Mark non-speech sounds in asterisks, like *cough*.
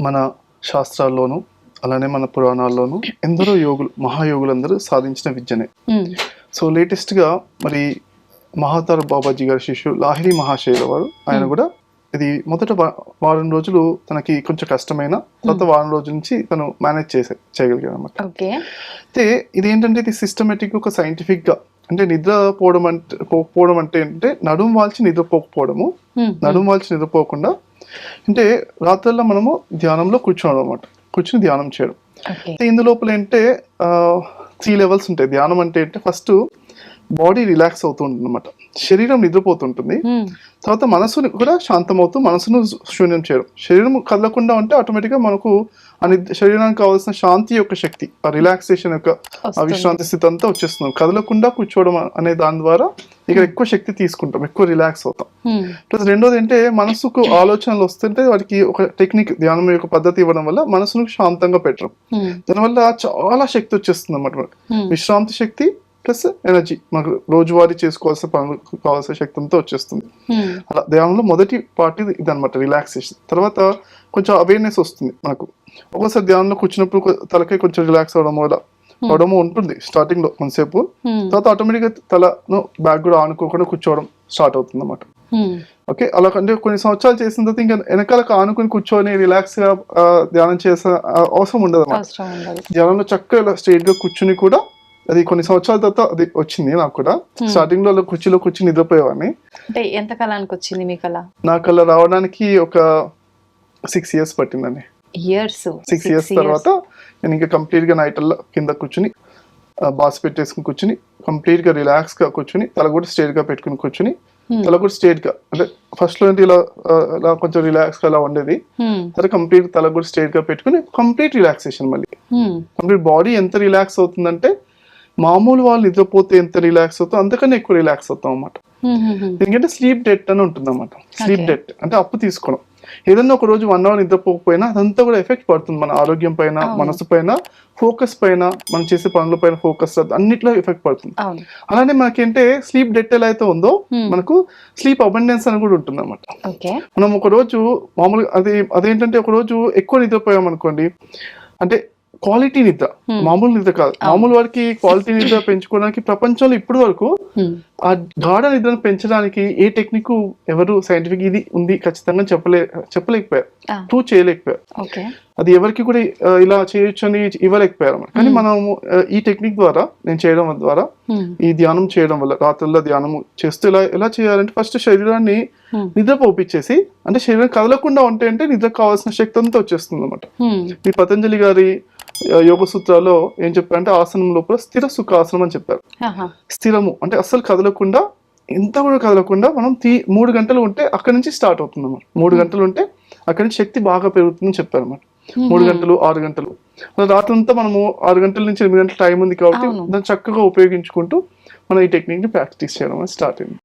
మన శాస్త్రాల్లోనూ అలానే మన పురాణాల్లోనూ ఎందరో యోగులు మహాయోగులందరూ సాధించిన విద్యనే. సో లేటెస్ట్గా మరి మహాతార్ బాబాజీ గారి శిష్యు లాహిరి మహాశైల వారు ఆయన కూడా ఇది మొదట వారం రోజులు తనకి కొంచెం కష్టమైన తర్వాత వారం రోజుల నుంచి తను మేనేజ్ చేసే చేయగలిగాడు అనమాట అయితే ఇది ఏంటంటే ఇది సిస్టమేటిక్ ఒక సైంటిఫిక్గా అంటే నిద్ర పోవడం అంటే పోకపోవడం అంటే ఏంటంటే నడుము వాల్చి నిద్రపోకపోవడము. నడుము వాల్చి నిద్రపోకుండా అంటే రాత్రుల్లో మనము ధ్యానంలో కూర్చోవడం అనమాట కూర్చుని ధ్యానం చేయడం. ఇందులోపల ఏంటంటే త్రీ లెవెల్స్ ఉంటాయి. ధ్యానం అంటే ఏంటంటే ఫస్ట్ బాడీ రిలాక్స్ అవుతూ ఉంటుంది అనమాట శరీరం నిద్రపోతుంటుంది. ఉమ్, తర్వాత మనసుని కూడా శాంతమవుతూ మనసును శూన్యం చేయడం. శరీరం కదలకుండా ఉంటే ఆటోమేటిక్గా మనకు నిద్ర శరీరానికి కావాల్సిన శాంతి యొక్క శక్తి ఆ రిలాక్సేషన్ యొక్క. విశ్రాంతి స్థితి అంతా వచ్చేస్తున్నాం కదలకుండా కూర్చోవడం అనే దాని ద్వారా ఇక్కడ ఎక్కువ శక్తి తీసుకుంటాం. ఎక్కువ రిలాక్స్ అవుతాం. ఉమ్, ప్లస్ రెండోది ఏంటంటే మనసుకు ఆలోచనలు వస్తుంటే వాటికి ఒక టెక్నిక్ ధ్యానం యొక్క పద్ధతి ఇవ్వడం వల్ల మనసును శాంతంగా పెట్టడం. ఉమ్, దానివల్ల చాలా శక్తి వచ్చేస్తుంది అన్నమాట విశ్రాంతి శక్తి ప్లస్ ఎనర్జీ. మనకు రోజువారీ చేసుకోవాల్సిన పనులకు కావాల్సిన శక్తి అంతా వచ్చేస్తుంది. ఉమ్, అలా ధ్యానంలో మొదటి పార్ట్ ఇది ఇదనమాట రిలాక్సేషన్ తర్వాత కొంచెం అవేర్నెస్ వస్తుంది మనకు. ఒక్కోసారి ధ్యానంలో కూర్చున్నప్పుడు కొ- తలకాయ కొంచెం రిలాక్స్ అవడం వల్ల అవడము ఉంటుంది స్టార్టింగ్లో కొంతసేపు. ఉమ్, తర్వాత ఆటోమేటిక్గా తలను బ్యాక్ కూడా ఆనుకోకుండా కూర్చోవడం స్టార్ట్ అవుతుంది అనమాట ఓకే అలా అంటే కొన్ని సంవత్సరాలు చేసిన తర్వాత ఇంకా వెనకాల ఆనుకుని కూర్చొని రిలాక్స్గా ధ్యానం చేసే అవసరం ఉండదు. అనమాట ధ్యానంలో చక్కగా ఇలా స్ట్రైట్గా కూర్చుని కూడా అది కొన్ని సంవత్సరాల తర్వాత అది వచ్చింది నాకు కూడా. స్టార్టింగ్లో అలా కుర్చీలో కూర్చుని నిద్రపోయేవాడిని. అంటే ఎంత కాలానికి వచ్చింది మీకు అలా నాకు అలా రావడానికి ఒక సిక్స్ ఇయర్స్ పట్టిందండి. ఇయర్స్ సిక్స్ ఇయర్స్ తర్వాత నేను ఇంకా కంప్లీట్గా నైట్ కింద కూర్చుని బాస్ పెట్టేసుకుని కూర్చుని కంప్లీట్గా రిలాక్స్గా కూర్చుని తల కూడా స్ట్రైట్గా పెట్టుకుని కూర్చుని తల కూడా స్ట్రైట్గా అంటే ఫస్ట్లో ఇలా ఇలా కొంచెం రిలాక్స్గా అలా ఉండేది. తర్వాత కంప్లీట్ తల కూడా స్ట్రైట్గా పెట్టుకుని కంప్లీట్ రిలాక్సేషన్ మళ్ళీ. కంప్లీట్ బాడీ ఎంత రిలాక్స్ అవుతుందంటే మామూలు వాళ్ళు నిద్రపోతే ఎంత రిలాక్స్ అవుతుందో అంతకన్నా ఎక్కువ రిలాక్స్ అవుతాం అన్నమాట. ఎందుకంటే స్లీప్ డెట్ అని ఉంటుంది అన్నమాట స్లీప్. డెట్ అంటే అప్పు తీసుకోవడం. ఏదన్నా ఒక రోజు వన్ అవర్ నిద్రపోకపోయినా అదంతా కూడా ఎఫెక్ట్ పడుతుంది మన ఆరోగ్యం పైన. మనసు పైన ఫోకస్ పైన మనం చేసే పనుల పైన ఫోకస్ అన్నిట్లో ఎఫెక్ట్ పడుతుంది. అలానే మనకేంటే స్లీప్ డెట్ ఎలా అయితే ఉందో. మనకు స్లీప్ అబండెన్స్ అని కూడా ఉంటుంది అన్నమాట ఓకే. మనం ఒక రోజు మామూలుగా అది అదేంటంటే ఒక రోజు ఎక్కువ నిద్రపోయాం అనుకోండి అంటే క్వాలిటీ నిద్ర. Hmm. మామూలు నిద్ర కాదు. మామూలు వారికి క్వాలిటీ నిద్ర *coughs* పెంచుకోవడానికి ప్రపంచంలో ఇప్పటి వరకు ఆ గాఢ నిద్రను పెంచడానికి ఏ టెక్నిక్ ఎవరు సైంటిఫిక్ ఇది ఉంది ఖచ్చితంగా చెప్పలే చెప్పలేకపోయారు. ప్రూవ్ చేయలేకపోయారు. అది ఎవరికి కూడా ఇలా చేయొచ్చు అని ఇవ్వలేకపోయారు. అన్నమాట. కానీ మనం ఆ, ఈ టెక్నిక్ ద్వారా నేను చేయడం ద్వారా ఈ ధ్యానం చేయడం వల్ల రాత్రుల్లో ధ్యానం చేస్తూ ఇలా ఎలా చేయాలంటే ఫస్ట్ శరీరాన్ని నిద్ర పోపించేసి అంటే శరీరం కదలకుండా ఉంటే అంటే నిద్ర కావాల్సిన శక్తి అంతా వచ్చేస్తుంది అనమాట ఈ పతంజలి గారి యోగ సూత్రాల్లో ఏం చెప్పారంటే ఆసనం లోపల స్థిర సుఖాసనం అని చెప్పారు. స్థిరము అంటే అస్సలు కదలకుండా ఎంత కూడా కదలకుండా మనం తీ మూడు గంటలు ఉంటే అక్కడి నుంచి స్టార్ట్ అవుతుంది అన్నమాట మూడు గంటలు ఉంటే అక్కడి నుంచి శక్తి బాగా పెరుగుతుందని చెప్పారు అన్నమాట మూడు గంటలు ఆరు గంటలు. రాత్రంతా మనము ఆరు గంటల నుంచి ఎనిమిది గంటల టైం ఉంది కాబట్టి. దాన్ని చక్కగా ఉపయోగించుకుంటూ మనం ఈ టెక్నిక్ని ప్రాక్టీస్ చేయడం స్టార్ట్ అయింది.